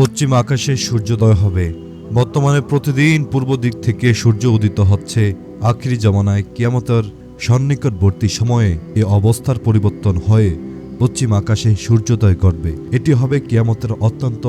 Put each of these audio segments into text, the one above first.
পশ্চিম আকাশে সূর্যোদয় হবে। বর্তমানে প্রতিদিন পূর্ব দিক থেকে সূর্য উদিত হচ্ছে। আখিরি জামানায় কিয়ামতের সন্নিকটবর্তী সময়ে এ অবস্থার পরিবর্তন হয়ে পশ্চিম আকাশে সূর্যোদয় ঘটবে। এটি হবে কিয়ামতের অত্যন্ত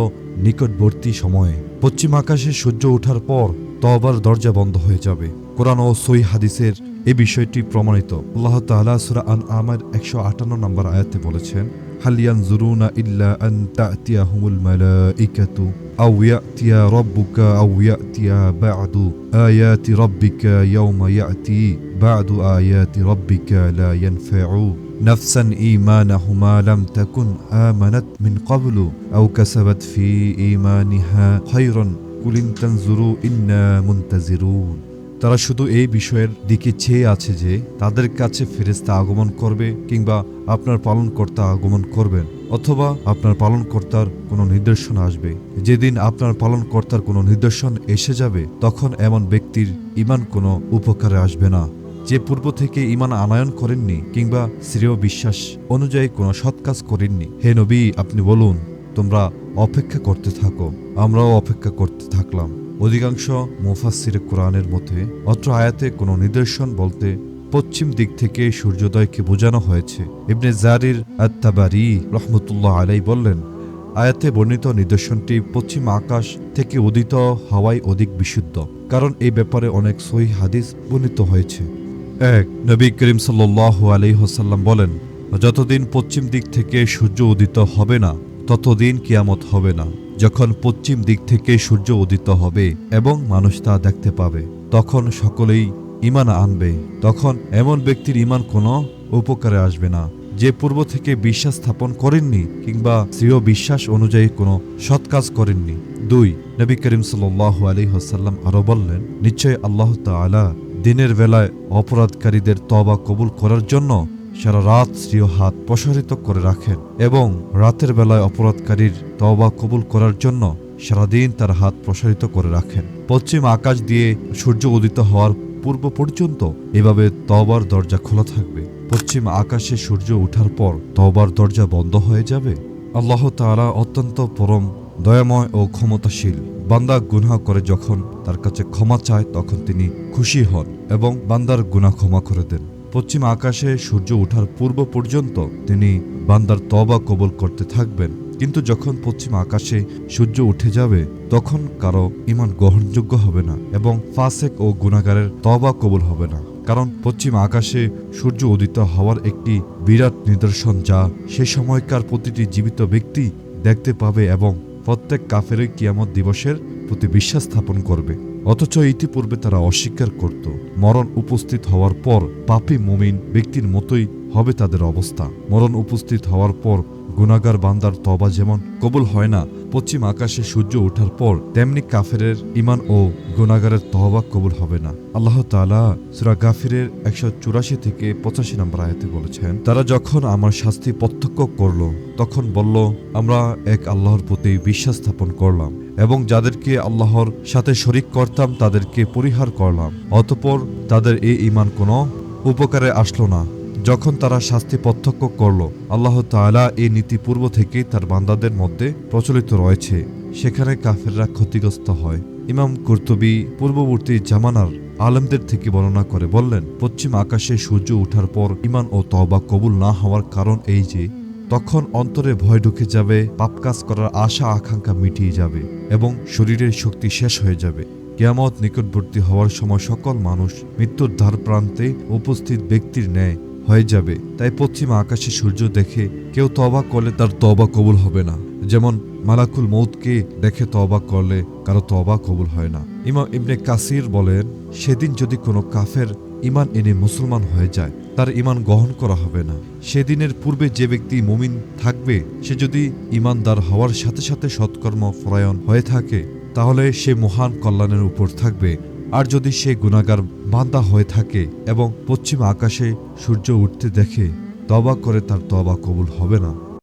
নিকটবর্তী সময়ে। পশ্চিম আকাশে সূর্য ওঠার পর তবার দরজা বন্ধ হয়ে যাবে। কোরআন ও সই হাদিসের এই বিষয়টি প্রমাণিত আল্লাহ তাআলা সূরা আন আমার একশো আটান্ন নম্বর আয়াতে বলেছেন হাল ইয়ানজুরুনা ইল্লা আন তা'তিয়াহুমুল মালাইকাতু আও ইয়াতিয়া রাব্বুকা আও ইয়াতিয়া বা'দু আয়াতি রাব্বিকা ইয়াওমা ইয়াতি বা'দু আয়াতি রাব্বিকা লা ইয়ানফা'ু نفسا إيمانها ما لم تكن آمنت من قبل أو كسبت في إيمانها خيرا قل إن تنظروا إنا منتظرون তারা শুধু এই বিষয়ের দিকে চেয়ে আছে যে তাদের কাছে ফেরেস্তা আগমন করবে কিংবা আপনার পালনকর্তা আগমন করবেন, অথবা আপনার পালনকর্তার কোনো নিদর্শন আসবে। যেদিন আপনার পালনকর্তার কোনো নিদর্শন এসে যাবে, তখন এমন ব্যক্তির ইমান কোনো উপকারে আসবে না। যে পূর্ব থেকে ইমান আনায়ন করেননি কিংবা শ্রেয় বিশ্বাস অনুযায়ী কোনো সৎ কাজ করেননি। হে নবী, আপনি বলুন তোমরা অপেক্ষা করতে থাকো, আমরাও অপেক্ষা করতে থাকলাম। অধিকাংশ মুফাসসির কোরআনের মধ্যে অত্র আয়াতে কোনো নিদর্শন বলতে পশ্চিম দিক থেকে সূর্যোদয়কে বোঝানো হয়েছে। ইবনে জারির আত্তাবারি রহমতুল্লাহ আলাই বললেন, আয়াতে বর্ণিত নিদর্শনটি পশ্চিম আকাশ থেকে উদিত হওয়াই অধিক বিশুদ্ধ, কারণ এই ব্যাপারে অনেক সহি হাদিস বর্ণিত হয়েছে। এক, নবী করিম সাল্লু আলি হোসাল্লাম বলেন, যতদিন পশ্চিম দিক থেকে সূর্য উদিত হবে না ততদিন কিয়ামত হবে না। যখন পশ্চিম দিক থেকে সূর্য উদিত হবে এবং মানুষ তা দেখতে পাবে, তখন সকলেই ইমান আনবে। তখন এমন ব্যক্তির ইমান কোনো উপকারে আসবে না, যে পূর্ব থেকে বিশ্বাস স্থাপন করেননি কিংবা স্ত্রীয় বিশ্বাস অনুযায়ী কোনো সৎ কাজ করেননি। দুই, নবী করিম সাল্লু আলি হাসাল্লাম আরও বললেন নিশ্চয় আল্লাহ তালা দিনের বেলায় অপরাধকারীদের তবা কবুল করার জন্য সারা রাত স্ত্রীয় হাত প্রসারিত করে রাখেন এবং রাতের বেলায় অপরাধকারীর তবা কবুল করার জন্য সারাদিন তার হাত প্রসারিত করে রাখেন। পশ্চিম আকাশ দিয়ে সূর্য উদিত হওয়ার পূর্ব পর্যন্ত এভাবে তবার দরজা খোলা থাকবে। পশ্চিম আকাশে সূর্য ওঠার পর তবার দরজা বন্ধ হয়ে যাবে। আল্লাহ তাআলা অত্যন্ত পরম, দয়াময় ও ক্ষমতাশীল। বান্দা গুনাহ করে যখন তার কাছে ক্ষমা চায়, তখন তিনি খুশি হন এবং বান্দার গুনাহ ক্ষমা করে দেন। পশ্চিম আকাশে সূর্য ওঠার পূর্ব পর্যন্ত তিনি বান্দার তবা কবল করতে থাকবেন। কিন্তু যখন পশ্চিম আকাশে সূর্য উঠে যাবে, তখন কারও ইমান গ্রহণযোগ্য হবে না এবং ফাসেক ও গুনাগারের তবা কবুল হবে না। কারণ পশ্চিম আকাশে সূর্য উদিত হওয়ার একটি বিরাট নিদর্শন যা সে সময়কার প্রতিটি জীবিত ব্যক্তি দেখতে পাবে এবং প্রত্যেক কাফেরই কিয়ামত দিবসের প্রতি বিশ্বাস স্থাপন করবে। অথচ ইতিপূর্বে তারা অস্বীকার করত, মরণ উপস্থিত হওয়ার পর পাপী মুমিন ব্যক্তির মতোই হবে তাদের অবস্থা। মরণ উপস্থিত হওয়ার পর গুনাগার বান্দার তবা যেমন কবুল হয় না, পশ্চিম আকাশে সূর্য ওঠার পর তেমনি কাফেরের ইমান ও গুনাগারের তহবা কবুল হবে না। আল্লাহ তালা সুরা গাফিরের একশো চুরাশি থেকে পঁচাশি নম্বর আয়াতে বলেছেন, তারা যখন আমার শাস্তি প্রত্যক্ষ করল, তখন বলল, আমরা এক আল্লাহর প্রতি বিশ্বাস স্থাপন করলাম এবং যাদেরকে আল্লাহর সাথে শরিক করতাম, তাদেরকে পরিহার করলাম। অতপর তাদের এই ইমান কোনো উপকারে আসলো না। যখন তারা শাস্তি প্রত্যক্ষ করল, আল্লাহ তাআলা এই নীতি পূর্ব থেকেই তার বান্দাদের মধ্যে প্রচলিত রয়েছে। সেখানে কাফেররা ক্ষতিগ্রস্ত হয়। ইমাম কর্তবী পূর্ববর্তী জামানার আলেমদের থেকে বর্ণনা করে বললেন, পশ্চিম আকাশে সূর্য ওঠার পর ইমান ও তওবা কবুল না হওয়ার কারণ এই যে, তখন অন্তরে ভয় ঢুকে যাবে, পাপ কাজ করার আশা আকাঙ্ক্ষা মিটিয়ে যাবে এবং শরীরের শক্তি শেষ হয়ে যাবে। কেয়ামত নিকটবর্তী হওয়ার সময় সকল মানুষ মৃত্যুর ধার প্রান্তে উপস্থিত ব্যক্তির ন্যায় হয়ে যাবে। তাই পশ্চিম আকাশে সূর্য দেখে কেউ তবা করলে তার তবা কবুল হবে না। যেমন মালাকুল মৌতকে দেখে তবা করলে কারও তবা কবুল হয় না। ইমাম ইবনে কাসির বলেন, সেদিন যদি কোনো কাফের ইমান এনে মুসলমান হয়ে যায়, তার ইমান গ্রহণ করা হবে না। সেদিনের পূর্বে যে ব্যক্তি মুমিন থাকবে, সে যদি ইমানদার হওয়ার সাথে সাথে সৎকর্ম পরায়ণ হয়ে থাকে, তাহলে সে মহান কল্যাণের উপর থাকবে। আর যদি সে গুণাগার বান্দা হয়ে থাকে এবং পশ্চিম আকাশে সূর্য উঠতে দেখে তবা করে তার তবা কবুল হবে না।